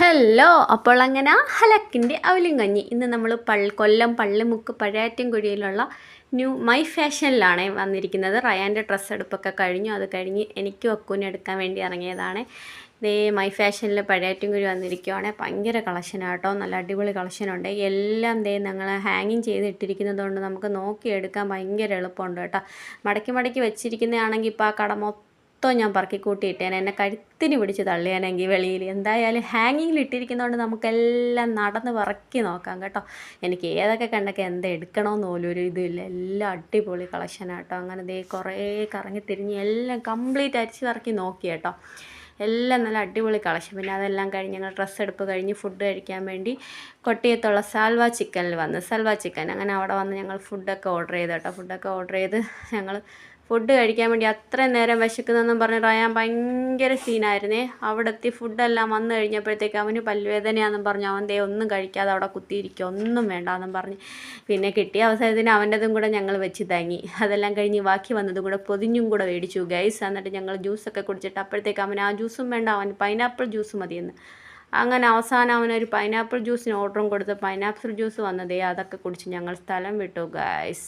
Hello അപ്പോൾ അങ്ങനെ ഹലക്കിന്റെ അവലും കഞ്ഞി ഇന്ന് നമ്മൾ പള്ളി കൊല്ലം പള്ളിമുക്ക് പഴയാറ്റിൻകുഴിയിലുള്ള ന്യൂ മൈ ഫാഷനിലാണ് വന്നിരിക്കുന്നത്. റയാന്റെ ഡ്രസ്സ് എടുപ്പൊക്കെ കഴിഞ്ഞു. അത് കഴിഞ്ഞ് എനിക്ക് ഒക്കൂന് എടുക്കാൻ വേണ്ടി ഇറങ്ങിയതാണ്. ഇതേ മൈ ഫാഷനിൽ പഴയാറ്റിൻകുഴി വന്നിരിക്കുവാണെ. ഭയങ്കര കളക്ഷനാണ് കേട്ടോ നല്ല അടിപൊളി കളക്ഷനുണ്ട്. എല്ലാം ദേ ഞങ്ങൾ ഹാങ്ങിങ് ചെയ്തിട്ടിരിക്കുന്നത് കൊണ്ട് നമുക്ക് നോക്കിയെടുക്കാൻ ഭയങ്കര എളുപ്പമുണ്ട് കേട്ടോ. മടക്കി മടക്കി വെച്ചിരിക്കുന്നതാണെങ്കിൽ ഇപ്പോൾ ആ കട മൊത്തം മൊത്തം ഞാൻ പറക്കി കൂട്ടിയിട്ടേനെ എന്നെ കഴുത്തിന് പിടിച്ച് തള്ളിയാനെങ്കിൽ വെളിയിൽ എന്തായാലും ഹാങ്ങിങ്ങിൽ ഇട്ടിരിക്കുന്നതുകൊണ്ട് നമുക്കെല്ലാം നടന്ന് പറക്കി നോക്കാം കേട്ടോ. എനിക്ക് ഏതൊക്കെ കണ്ടൊക്കെ എന്താ എടുക്കണമെന്ന് പോലും ഒരു ഇതില്ല. എല്ലാം അടിപൊളി കളക്ഷനാണ് കേട്ടോ അങ്ങനെ ദേ കുറേ കറങ്ങി തിരിഞ്ഞ് എല്ലാം കംപ്ലീറ്റ് അരിച്ച് പറക്കി നോക്കി കേട്ടോ. എല്ലാം നല്ല അടിപൊളി കളക്ഷൻ. പിന്നെ അതെല്ലാം കഴിഞ്ഞ് ഞങ്ങൾ ഡ്രസ്സ് എടുപ്പ് കഴിഞ്ഞ് ഫുഡ് കഴിക്കാൻ വേണ്ടി കൊട്ടിയത്തുള്ള സാൽവ ചിക്കനിൽ വന്ന്. സൽവ ചിക്കൻ അങ്ങനെ അവിടെ വന്ന് ഞങ്ങൾ ഫുഡൊക്കെ ഓർഡർ ചെയ്ത് കേട്ടോ. ഫുഡൊക്കെ ഓർഡർ ചെയ്ത് ഞങ്ങൾ ഫുഡ് കഴിക്കാൻ വേണ്ടി അത്രയും നേരം വിശക്കുന്നതെന്നും പറഞ്ഞ് റയാൻ ഭയങ്കര സീനായിരുന്നേ അവിടെ എത്തി ഫുഡെല്ലാം വന്നു കഴിഞ്ഞപ്പോഴത്തേക്ക് അവന് പല്ലുവേദനയാണെന്നും പറഞ്ഞു അവൻ ദേ ഒന്നും കഴിക്കാതെ അവിടെ കുത്തിയിരിക്കുക ഒന്നും വേണ്ടാന്നും പറഞ്ഞ്. പിന്നെ കിട്ടിയ അവസരത്തിന് അവന്റെതും കൂടെ ഞങ്ങൾ വെച്ച് തങ്ങി. അതെല്ലാം കഴിഞ്ഞ് ബാക്കി വന്നതും കൂടെ പൊതിഞ്ഞും കൂടെ മേടിച്ചു ഗൈസ് എന്നിട്ട് ഞങ്ങൾ ജ്യൂസൊക്കെ കുടിച്ചിട്ട് അപ്പോഴത്തേക്ക് അവൻ ആ ജ്യൂസും വേണ്ട അവൻ പൈനാപ്പിൾ ജ്യൂസ് മതിയെന്ന്. അങ്ങനെ അവസാനം അവനൊരു പൈനാപ്പിൾ ജ്യൂസിന് ഓർഡറും കൊടുത്ത് പൈനാപ്പിൾ ജ്യൂസ് വന്നതേ അതൊക്കെ കുടിച്ച് ഞങ്ങൾ സ്ഥലം വിട്ടു ഗൈസ്